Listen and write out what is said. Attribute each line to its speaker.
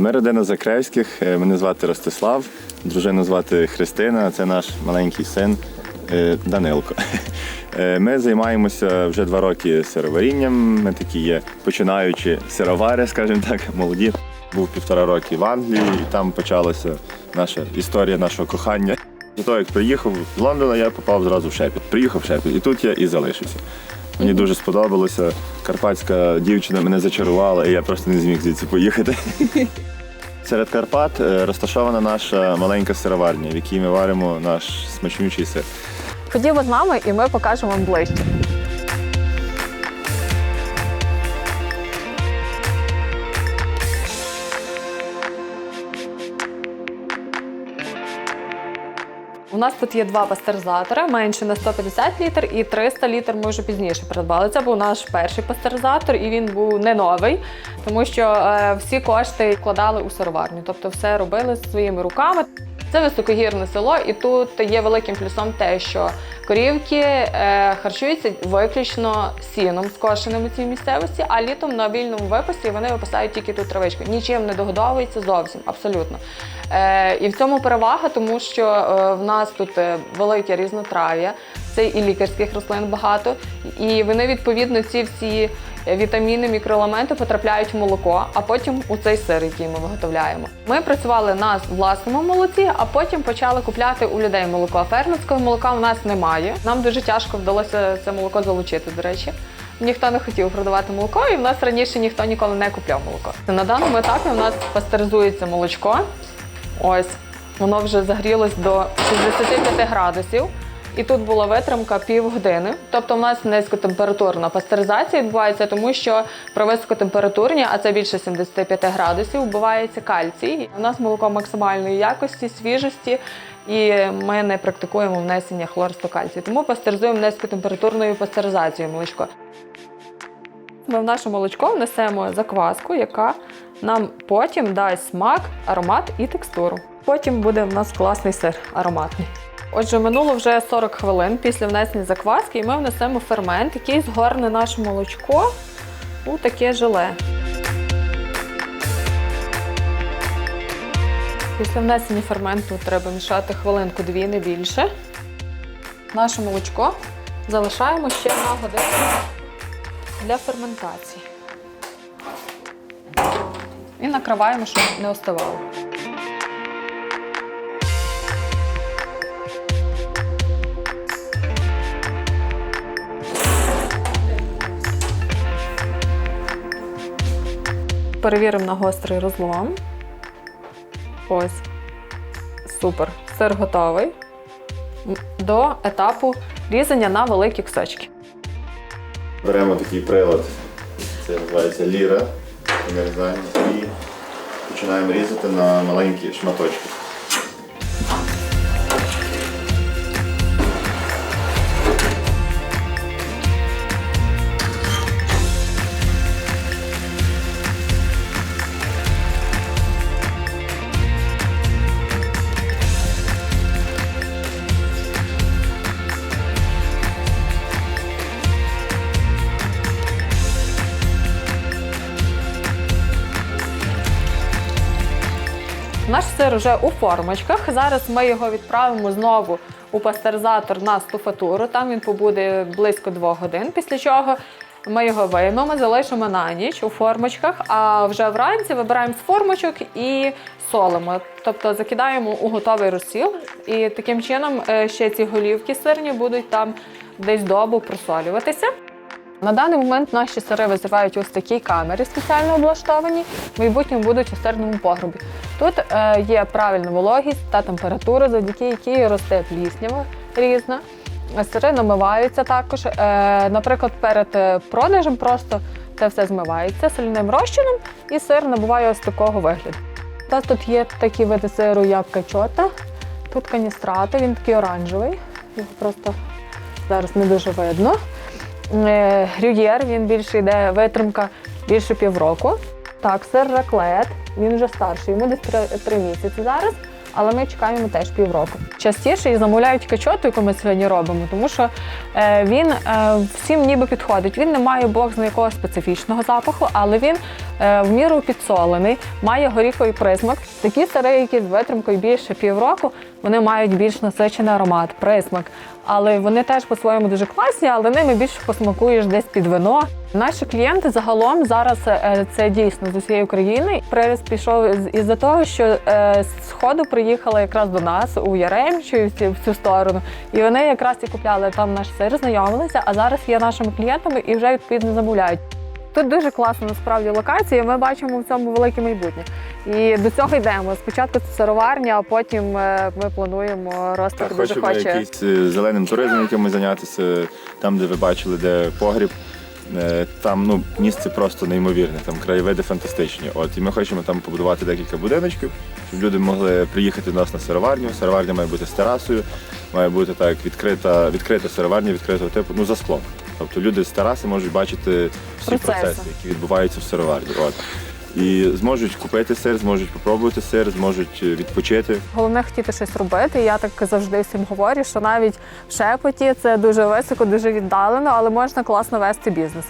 Speaker 1: Ми родина Закревських. Е, Мене звати Ростислав, дружину звати Христина. Це наш маленький син е, Данилко. Е, Ми займаємося вже два роки сироварінням. Ми такі є починаючі сировари, скажімо так, молоді. Був півтора роки в Англії, і там почалася наша історія нашого кохання. До того, як приїхав з Лондона, я попав зразу в Шепіт. Приїхав в Шепіт, і тут я і залишився. Мені дуже сподобалося. Карпатська дівчина мене зачарувала, і я просто не зміг звідси поїхати. Серед Карпат е, розташована наша маленька сироварня, в якій ми варимо наш смачнючий сир.
Speaker 2: Ходімо з нами, і ми покажемо вам ближче. У нас тут є два пастеризатори, менше на 150 літр і 300 літр ми вже пізніше придбали. Це був наш перший пастеризатор, і він був не новий, тому що е, всі кошти вкладали у сироварню, тобто все робили своїми руками. Це високогірне село, і тут є великим плюсом те, що корівки е, харчуються виключно сіном скошеним у цій місцевості, а літом на вільному випасі вони випасають тільки ту травичку. Нічим не догодовується зовсім, абсолютно. Е, і в цьому перевага, тому що е, в нас тут велике різнотрав'я, це і лікарських рослин багато, і вони відповідно ці всі вітаміни, мікроелементи потрапляють в молоко, а потім у цей сир, який ми виготовляємо. Ми працювали на власному молоці, а потім почали купляти у людей молоко. Фермерського молока у нас немає. Нам дуже тяжко вдалося це молоко залучити, до речі. Ніхто не хотів продавати молоко, і в нас раніше ніхто ніколи не купляв молоко. На даному етапі у нас пастеризується молочко. Ось воно вже загрілось до 65 градусів. І тут була витримка півгодини. Тобто в нас низькотемпературна пастеризація відбувається, тому що при високотемпературній, а це більше 75 градусів, вбивається кальцій. У нас молоко максимальної якості, свіжості, і ми не практикуємо внесення хлорсту кальцію. Тому пастеризуємо низькотемпературною пастеризацією молочко. Ми в наше молочко внесемо закваску, яка нам потім дасть смак, аромат і текстуру. Потім буде в нас класний сир ароматний. Отже, минуло вже 40 хвилин після внесення закваски, і ми внесемо фермент, який згорне наше молочко у таке желе. Після внесення ферменту треба мішати хвилинку-дві, не більше. Наше молочко залишаємо ще на годину для ферментації. І накриваємо, щоб не остивало. Перевіримо на гострий розлом. Ось. Супер. Сир готовий до етапу різання на великі кусочки.
Speaker 1: Беремо такий прилад, це називається ліра, нарізаємо і починаємо різати на маленькі шматочки.
Speaker 2: Наш сир вже у формочках. Зараз ми його відправимо знову у пастеризатор на стуфатуру. Там він побуде близько двох годин. Після чого ми його виймемо, залишимо на ніч у формочках, а вже вранці вибираємо з формочок і солимо. Тобто закидаємо у готовий розсіл. І таким чином е, ще ці голівки сирні будуть там десь добу просолюватися. На даний момент наші сири визивають ось такі камери спеціально облаштовані, в майбутньому будуть у сирному погребі. Тут е, є правильна вологість та температура, завдяки якій росте пліснява різна. Сири намиваються також. Е, наприклад, перед е, продажем просто це все змивається соляним розчином і сир набуває ось такого вигляду. Нас тут є такі види сиру, як качота, тут каністрати, він такий оранжевий, його просто зараз не дуже видно. Е, Грюєр, він більше йде витримка більше півроку. Так, сир раклет, він вже старший, йому десь три місяці зараз. Але ми чекаємо теж півроку. Частіше і замовляють качоту, яку ми сьогодні робимо, тому що е, він е, всім ніби підходить. Він не має бог з якого специфічного запаху, але він е, в міру підсолений, має горіховий присмак. Такі сири, які з витримкою більше півроку, вони мають більш насичений аромат, присмак. Але вони теж по-своєму дуже класні, але ними більше посмакуєш десь під вино. Наші клієнти загалом зараз е, це дійсно з усієї України. Приріст пішов із-за того, що е, з сходу приїхали якраз до нас у Яремчу і в цю- сторону. І вони якраз і купляли там наш сир, знайомилися, а зараз є нашими клієнтами і вже відповідно замовляють. Тут дуже класна насправді локація. Ми бачимо в цьому велике майбутнє. І до цього йдемо. Спочатку це сироварня, а потім е, ми плануємо
Speaker 1: Так,
Speaker 2: дуже
Speaker 1: хочемо
Speaker 2: хоче.
Speaker 1: якийсь е, зеленим туризмом якимось зайнятися, там, де ви бачили, де погріб. Е, Там ну, місце просто неймовірне, там краєвиди фантастичні. От, і ми хочемо там побудувати декілька будиночків, щоб люди могли приїхати до нас на сироварню. Сироварня має бути з терасою, має бути так відкрита, відкрита сироварня, відкритого типу, ну за склом. Тобто люди з тераси можуть бачити всі
Speaker 2: Процеси.
Speaker 1: процеси, які відбуваються в сироварні. От. І зможуть купити сир, зможуть попробувати сир, зможуть е, відпочити.
Speaker 2: Головне хотіти щось робити. Я так завжди всім говорю, що навіть в шепоті це дуже високо, дуже віддалено, але можна класно вести бізнес.